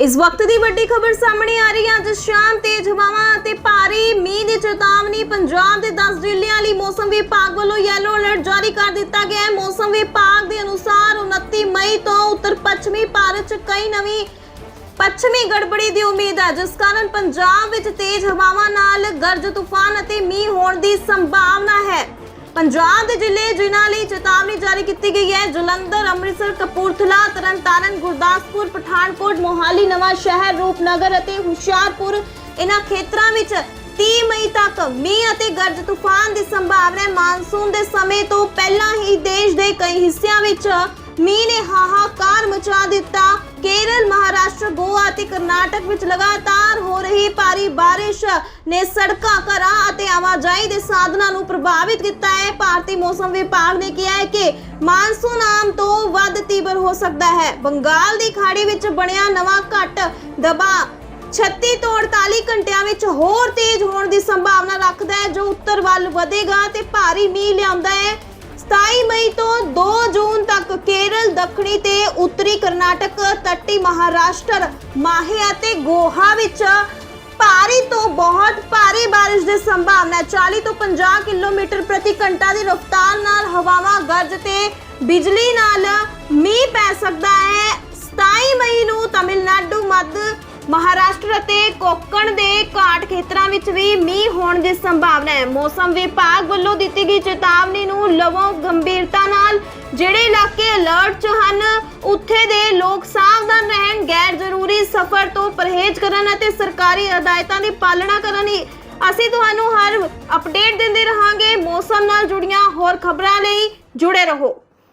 ਇਸ ਵਕਤ ਦੀ ਵੱਡੀ ਖਬਰ ਸਾਹਮਣੇ ਆ ਰਹੀ ਹੈ। ਅੱਜ ਸ਼ਾਮ ਤੇਜ਼ ਹਵਾਵਾਂ ਅਤੇ ਭਾਰੀ ਮੀਂਹ ਦੀ ਚੇਤਾਵਨੀ ਪੰਜਾਬ ਦੇ 10 ਜ਼ਿਲ੍ਹਿਆਂ ਲਈ ਮੌਸਮ ਵਿਭਾਗ ਵੱਲੋਂ ਯੈਲੋ ਅਲਰਟ ਜਾਰੀ ਕਰ ਦਿੱਤਾ ਗਿਆ ਹੈ। ਮੌਸਮ ਵਿਭਾਗ ਦੇ ਅਨੁਸਾਰ 29 ਮਈ ਤੋਂ ਉੱਤਰ ਪੱਛਮੀ ਭਾਰਤ 'ਚ ਕਈ ਨਵੀਂ ਪੱਛਮੀ ਗੜਬੜੀ ਦੀ ਉਮੀਦ ਹੈ, ਜਿਸ ਕਾਰਨ ਪੰਜਾਬ ਵਿੱਚ ਤੇਜ਼ ਹਵਾਵਾਂ ਨਾਲ ਗਰਜ, ਤੂਫਾਨ ਅਤੇ ਮੀਂਹ ਹੋਣ ਦੀ ਸੰਭਾਵਨਾ ਹੈ। ਪੰਜਾਬ ਦੇ ਜ਼ਿਲ੍ਹੇ ਜਿਨ੍ਹਾਂ ਲਈ ਚੇਤਾਵਨੀ ਜਾਰੀ ਕੀਤੀ ਗਈ ਹੈ, ਜਲੰਧਰ, ਅੰਮ੍ਰਿਤਸਰ, ਕਪੂਰਥਲਾ, ਤਰਨਤਾਰਨ, ਗੁਰਦਾਸਪੁਰ, ਪਠਾਨਕੋਟ, ਮੋਹਾਲੀ, ਨਵਾਂ ਸ਼ਹਿਰ, ਰੂਪਨਗਰ ਅਤੇ ਹੁਸ਼ਿਆਰਪੁਰ। ਇਹਨਾਂ ਖੇਤਰਾਂ ਵਿੱਚ 30 ਮਈ ਤੱਕ ਮੀਂਹ ਅਤੇ ਗਰਜ ਤੂਫਾਨ ਦੀ ਸੰਭਾਵਨਾ ਹੈ। ਮਾਨਸੂਨ ਦੇ ਸਮੇਂ ਤੋਂ ਪਹਿਲਾਂ ਹੀ ਦੇਸ਼ ਦੇ ਕਈ ਹਿੱਸਿਆਂ ਵਿੱਚ ਮੀਂਹ ਨੇ ਹਾਹਾਕਾਰ ਮਚਾ ਦਿੱਤਾ। ਕੇਰਲ, ਮਹਾਰਾਸ਼ਟਰ, ਗੋਆ ਅਤੇ ਕਰਨਾਟਕ ਵਿੱਚ ਲਗਾਤਾਰ ਹੋ ਰਹੀ ਭਾਰੀ ਬਾਰਿਸ਼ ਨੇ ਸੜਕਾਂ ਘਰਾਂ ਅਤੇ ਆਵਾਜਾਈ ਦੇ ਸਾਧਨਾਂ ਨੂੰ ਪ੍ਰਭਾਵਿਤ ਕੀਤਾ ਹੈ। ਭਾਰਤੀ ਮੌਸਮ ਵਿਭਾਗ ਨੇ ਕਿਹਾ ਹੈ ਕਿ ਮਾਨਸੂਨ ਆਮ ਤੋਂ ਵੱਧ ਤੀਬਰ ਹੋ ਸਕਦਾ ਹੈ। ਬੰਗਾਲ ਦੀ ਖਾੜੀ ਵਿੱਚ ਬਣਿਆ ਨਵਾਂ ਘੱਟ ਦਬਾ 36 ਤੋਂ 48 ਘੰਟਿਆਂ ਵਿੱਚ ਹੋਰ ਤੇਜ਼ ਹੋਣ ਦੀ ਸੰਭਾਵਨਾ ਰੱਖਦਾ ਹੈ, ਜੋ ਉੱਤਰ ਵੱਲ ਵਧੇਗਾ ਤੇ ਭਾਰੀ ਮੀਂਹ ਲਿਆਉਂਦਾ ਹੈ। 27 ਮਈ ਤੋਂ 2 ਜੂਨ ਤੱਕ ਕੇਰਲ, ਦੱਖਣੀ ਤੇ ਉੱਤਰੀ ਕਰਨਾਟਕ ਤੱਟੀ ਮਹਾਰਾਸ਼ਟਰ ਮਾਹੇ ਅਤੇ ਗੋਹਾ ਵਿੱਚ ਭਾਰੀ ਤੋਂ ਬਹੁਤ ਭਾਰੀ ਬਾਰਿਸ਼ ਦੀ ਸੰਭਾਵਨਾ ਹੈ। 40 ਤੋਂ 50 ਕਿਲੋਮੀਟਰ ਪ੍ਰਤੀ ਘੰਟਾ ਦੀ ਰਫ਼ਤਾਰ ਨਾਲ ਹਵਾਵਾਂ ਗਰਜ ਤੇ ਬਿਜਲੀ ਨਾਲ ਮੀਂਹ ਪੈ ਸਕਦਾ ਹੈ। 27 ਮਈ ਨੂੰ ਤਮਿਲਨਾਡੂ ਮੱਧ ਮਹਾਰਾਸ਼ਟਰ ਅਤੇ ਕੋਕਣ ਦੇ ਘਾਟ ਖੇਤਰਾਂ ਵਿੱਚ ਵੀ ਮੀਂਹ ਹੋਣ ਦੀ ਸੰਭਾਵਨਾ ਹੈ। ਮੌਸਮ ਵਿਭਾਗ ਵੱਲੋਂ ਦਿੱਤੀ ਗਈ ਚੇਤਾਵਨੀ ਨੂੰ ਲਵੋ ਗੰਭੀਰਤਾ ਨਾਲ। ਜਿਹੜੇ ਇਲਾਕੇ ਅਲਰਟ 'ਚ ਹਨ, ਉੱਥੇ ਦੇ ਲੋਕ ਸਾਵਧਾਨ ਰਹਿਣ, ਗੈਰ ਜ਼ਰੂਰੀ ਸਫ਼ਰ ਤੋਂ ਪਰਹੇਜ਼ ਕਰਨ ਅਤੇ ਸਰਕਾਰੀ ਹਦਾਇਤਾਂ ਦੀ ਪਾਲਣਾ ਕਰਨ ਹੀ ਅਸੀਂ ਤੁਹਾਨੂੰ ਹਰ ਅਪਡੇਟ ਦਿੰਦੇ ਰਹਾਂਗੇ। ਮੌਸਮ ਨਾਲ ਜੁੜੀਆਂ ਹੋਰ ਖਬਰਾਂ ਲਈ ਜੁੜੇ ਰਹੋ।